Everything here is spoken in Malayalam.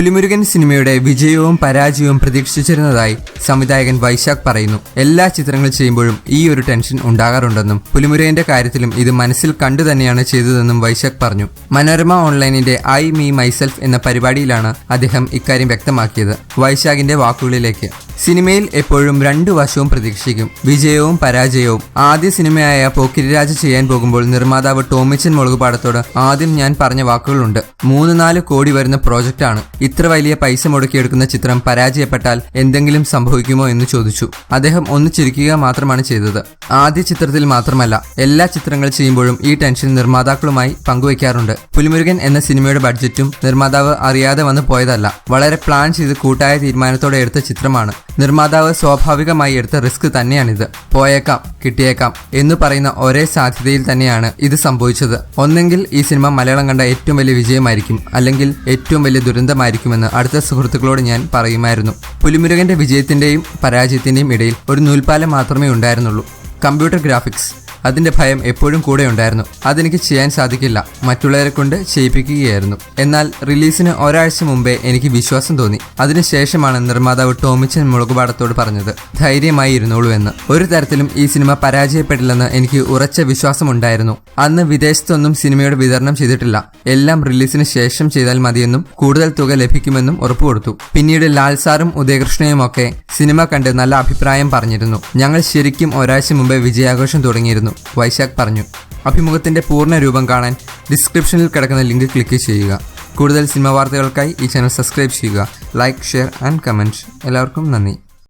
പുലിമുരുകൻ സിനിമയുടെ വിജയവും പരാജയവും പ്രതീക്ഷിച്ചിരുന്നതായി സംവിധായകൻ വൈശാഖ് പറയുന്നു. എല്ലാ ചിത്രങ്ങൾ ചെയ്യുമ്പോഴും ഈ ഒരു ടെൻഷൻ ഉണ്ടാകാറുണ്ടെന്നും പുലിമുരുകന്റെ കാര്യത്തിലും ഇത് മനസ്സിൽ കണ്ടു തന്നെയാണ് ചെയ്തതെന്നും വൈശാഖ് പറഞ്ഞു. മനോരമ ഓൺലൈനിന്റെ ഐ മീ മൈസെൽഫ് എന്ന പരിപാടിയിലാണ് അദ്ദേഹം ഇക്കാര്യം വ്യക്തമാക്കിയത്. വൈശാഖിന്റെ വാക്കുകളിലേക്ക്. സിനിമയിൽ എപ്പോഴും രണ്ടു വശവും പ്രതീക്ഷിക്കും. വിജയവും പരാജയവും. ആദ്യ സിനിമയായ പോക്കിരിരാജ് ചെയ്യാൻ പോകുമ്പോൾ നിർമ്മാതാവ് ടോമിച്ചൻ മുളകുപാടത്തോട് ആദ്യം ഞാൻ പറഞ്ഞ വാക്കുകളുണ്ട്. മൂന്ന് നാല് കോടി വരുന്ന പ്രോജക്റ്റാണ്. ഇത്ര വലിയ പൈസ മുടക്കിയെടുക്കുന്ന ചിത്രം പരാജയപ്പെട്ടാൽ എന്തെങ്കിലും സംഭവിക്കുമോ എന്ന് ചോദിച്ചു. അദ്ദേഹം ഒന്ന് ചിരിക്കുക മാത്രമാണ് ചെയ്തത്. ആദ്യ ചിത്രത്തിൽ മാത്രമല്ല എല്ലാ ചിത്രങ്ങൾ ചെയ്യുമ്പോഴും ഈ ടെൻഷൻ നിർമ്മാതാക്കളുമായി പങ്കുവയ്ക്കാറുണ്ട് പുലിമുരുകൻ എന്ന സിനിമയുടെ ബഡ്ജറ്റും നിർമ്മാതാവ് അറിയാതെ വന്നു പോയതല്ല വളരെ പ്ലാൻ ചെയ്ത് കൂട്ടായ തീരുമാനത്തോടെ എടുത്ത ചിത്രമാണ്. നിർമ്മാതാവ് സ്വാഭാവികമായി എടുത്ത റിസ്ക് തന്നെയാണിത്. പോയേക്കാം കിട്ടിയേക്കാം എന്ന് പറയുന്ന ഒരേ സാധ്യതയിൽ തന്നെയാണ് ഇത് സംഭവിച്ചത്. ഒന്നെങ്കിൽ ഈ സിനിമ മലയാളം കണ്ട ഏറ്റവും വലിയ വിജയമായിരിക്കും അല്ലെങ്കിൽ ഏറ്റവും വലിയ ദുരന്തമായിരിക്കുമെന്ന് അടുത്ത സുഹൃത്തുക്കളോട് ഞാൻ പറയുമായിരുന്നു. പുലിമുരുകന്റെ വിജയത്തിന്റെയും പരാജയത്തിന്റെയും ഇടയിൽ ഒരു നൂൽപ്പാലം മാത്രമേ ഉണ്ടായിരുന്നുള്ളൂ. Computer graphics. അതിന്റെ ഭയം എപ്പോഴും കൂടെ ഉണ്ടായിരുന്നു. അതെനിക്ക് ചെയ്യാൻ സാധിക്കില്ല. മറ്റുള്ളവരെ കൊണ്ട് ചെയ്യിപ്പിക്കുകയായിരുന്നു. എന്നാൽ റിലീസിന് ഒരാഴ്ച മുമ്പേ എനിക്ക് വിശ്വാസം തോന്നി. അതിനുശേഷമാണ് നിർമ്മാതാവ് ടോമിച്ചൻ മുളകുപാടത്തോട് പറഞ്ഞത് ധൈര്യമായി ഇരുന്നോളൂ എന്ന്. ഒരു തരത്തിലും ഈ സിനിമ പരാജയപ്പെടില്ലെന്ന് എനിക്ക് ഉറച്ച വിശ്വാസമുണ്ടായിരുന്നു. അന്ന് വിദേശത്തൊന്നും സിനിമയുടെ വിതരണം ചെയ്തിട്ടില്ല. എല്ലാം റിലീസിന് ശേഷം ചെയ്താൽ മതിയെന്നും കൂടുതൽ തുക ലഭിക്കുമെന്നും ഉറപ്പുകൊടുത്തു. പിന്നീട് ലാൽ സാറും ഉദയകൃഷ്ണയും ഒക്കെ സിനിമ കണ്ട് നല്ല അഭിപ്രായം പറഞ്ഞിരുന്നു. ഞങ്ങൾ ശരിക്കും ഒരാഴ്ച മുമ്പേ വിജയാഘോഷം തുടങ്ങിയിരുന്നു. വൈശാഖ് പറഞ്ഞു. അഭിമുഖത്തിന്റെ പൂർണ രൂപം കാണാൻ ഡിസ്ക്രിപ്ഷനിൽ കിടക്കുന്ന ലിങ്ക് ക്ലിക്ക് ചെയ്യുക. കൂടുതൽ സിനിമ വാർത്തകൾക്കായി ഈ ചാനൽ സബ്സ്ക്രൈബ് ചെയ്യുക. ലൈക്ക് ഷെയർ ആൻഡ് കമന്റ് എല്ലാവർക്കും നന്ദി.